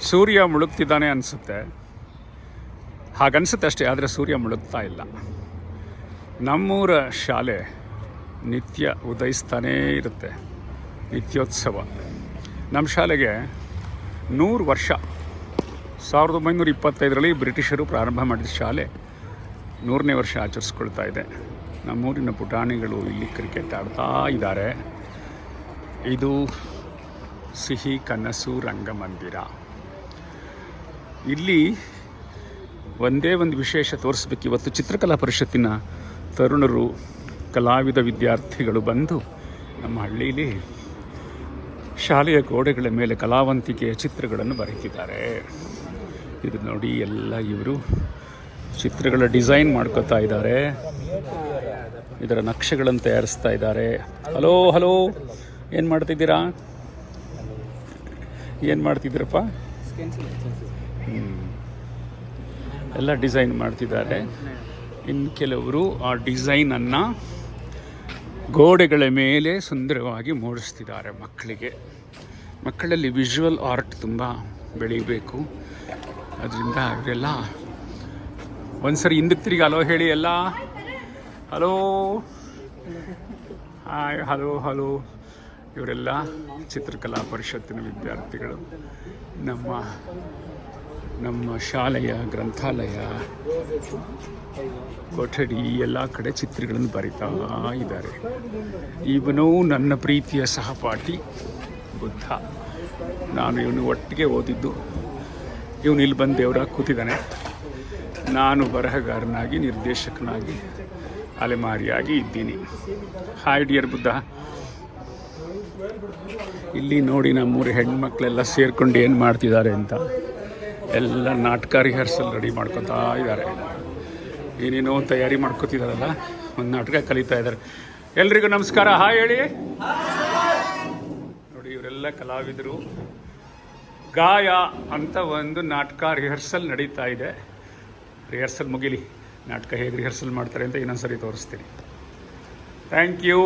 ಸೂರ್ಯ ಮುಳುಗ್ತಿದ್ದಾನೆ ಅನಿಸುತ್ತೆ. ಹಾಗನ್ಸುತ್ತೆ ಅಷ್ಟೇ, ಆದರೆ ಸೂರ್ಯ ಮುಳುಗ್ತಾ ಇಲ್ಲ. ನಮ್ಮೂರ ಶಾಲೆ ನಿತ್ಯ ಉದಯಿಸ್ತಾನೇ ಇರುತ್ತೆ, ನಿತ್ಯೋತ್ಸವ. ನಮ್ಮ ಶಾಲೆಗೆ ನೂರು ವರ್ಷ, ಸಾವಿರದ ಒಂಬೈನೂರ ಇಪ್ಪತ್ತೈದರಲ್ಲಿ ಬ್ರಿಟಿಷರು ಪ್ರಾರಂಭ ಮಾಡಿದ ಶಾಲೆ ನೂರನೇ ವರ್ಷ ಆಚರಿಸ್ಕೊಳ್ತಾ ಇದೆ. ನಮ್ಮೂರಿನ ಪುಟಾಣಿಗಳು ಇಲ್ಲಿ ಕ್ರಿಕೆಟ್ ಆಡ್ತಾ ಇದ್ದಾರೆ. ಇದು ಸಿಹಿ, ಕನಸು, ರಂಗಮಂದಿರ. ಇಲ್ಲಿ ಒಂದೇ ಒಂದು ವಿಶೇಷ ತೋರಿಸ್ಬೇಕು. ಇವತ್ತು ಚಿತ್ರಕಲಾ ಪರಿಷತ್ತಿನ ತರುಣರು ಕಲಾವಿದ ವಿದ್ಯಾರ್ಥಿಗಳು ಬಂದು ನಮ್ಮ ಹಳ್ಳಿಯಲ್ಲಿ ಶಾಲೆಯ ಗೋಡೆಗಳ ಮೇಲೆ ಕಲಾವಂತಿಕೆಯ ಚಿತ್ರಗಳನ್ನು ಬರೀತಿದ್ದಾರೆ ಇದು ನೋಡಿ ಎಲ್ಲ ಇವರು ಚಿತ್ರಗಳ ಡಿಸೈನ್ ಮಾಡ್ಕೋತಾ ಇದ್ದಾರೆ. ಇದರ ನಕ್ಷೆಗಳನ್ನು ತಯಾರಿಸ್ತಾ ಇದ್ದಾರೆ. ಹಲೋ ಹಲೋ, ಏನು ಮಾಡ್ತಿದ್ದೀರಾ? ಏನು ಮಾಡ್ತಿದ್ದೀರಪ್ಪ. ಎಲ್ಲ ಡಿಸೈನ್ ಮಾಡ್ತಿದ್ದಾರೆ. ಇನ್ನು ಕೆಲವರು ಆ ಡಿಸೈನನ್ನು ಗೋಡೆಗಳ ಮೇಲೆ ಸುಂದರವಾಗಿ ಮೂಡಿಸ್ತಿದ್ದಾರೆ ಮಕ್ಕಳಿಗೆ. ಮಕ್ಕಳಲ್ಲಿ ವಿಜುವಲ್ ಆರ್ಟ್ ತುಂಬ ಬೆಳೀಬೇಕು. ಅದರಿಂದ ಅವರೆಲ್ಲ ಒಂದ್ಸರಿ ಹಿಂದಕ್ಕೆ ತಿರುಗಿ ಹಲೋ ಹೇಳಿ ಎಲ್ಲ. ಹಲೋ. Hi, hello hello. ಇವರೆಲ್ಲ ಚಿತ್ರಕಲಾ ಪರಿಷತ್ತಿನ ವಿದ್ಯಾರ್ಥಿಗಳು. ನಮ್ಮ ನಮ್ಮ ಶಾಲೆಯ ಗ್ರಂಥಾಲಯ, ಕೊಠಡಿ, ಎಲ್ಲ ಕಡೆ ಚಿತ್ರಗಳನ್ನು ಬರಿತಾ ಇದ್ದಾರೆ. ಇವನು ನನ್ನ ಪ್ರೀತಿಯ ಸಹಪಾಠಿ ಬುದ್ಧ. ನಾನು ಇವನು ಒಟ್ಟಿಗೆ ಓದಿದ್ದು. ಇವನು ಇಲ್ಲಿ ಬಂದು ದೇವರಾಗಿ ಕೂತಿದ್ದಾನೆ. ನಾನು ಬರಹಗಾರನಾಗಿ, ನಿರ್ದೇಶಕನಾಗಿ, ಅಲೆಮಾರಿಯಾಗಿ ಇದ್ದೀನಿ. Hi dear Buddha. ಇಲ್ಲಿ ನೋಡಿ ನಮ್ಮೂರು ಹೆಣ್ಮಕ್ಳೆಲ್ಲ ಸೇರ್ಕೊಂಡು ಏನು ಮಾಡ್ತಿದ್ದಾರೆ ಅಂತ. ಎಲ್ಲ ನಾಟಕ ರಿಹರ್ಸಲ್ ರೆಡಿ ಮಾಡ್ಕೊತಾ ಇದ್ದಾರೆ. ಏನೇನೋ ತಯಾರಿ ಮಾಡ್ಕೊತಿದಾರಲ್ಲ, ಒಂದು ನಾಟಕ ಕಲಿತಾ ಇದ್ದಾರೆ. ಎಲ್ರಿಗೂ ನಮಸ್ಕಾರ. ಹಾಯ್ ಹೇಳಿ. ನೋಡಿ, ಇವರೆಲ್ಲ ಕಲಾವಿದರು. ಗಾಯ ಅಂತ ಒಂದು ನಾಟಕ ರಿಹರ್ಸಲ್ ನಡೀತಾ ಇದೆ. ರಿಹರ್ಸಲ್ ಮುಗಿಲಿ. ನಾಟಕ ಹೇಗೆ ರಿಹರ್ಸಲ್ ಮಾಡ್ತಾರೆ ಅಂತ ಇನ್ನೊಂದ್ಸರಿ ತೋರಿಸ್ತೀನಿ. Thank you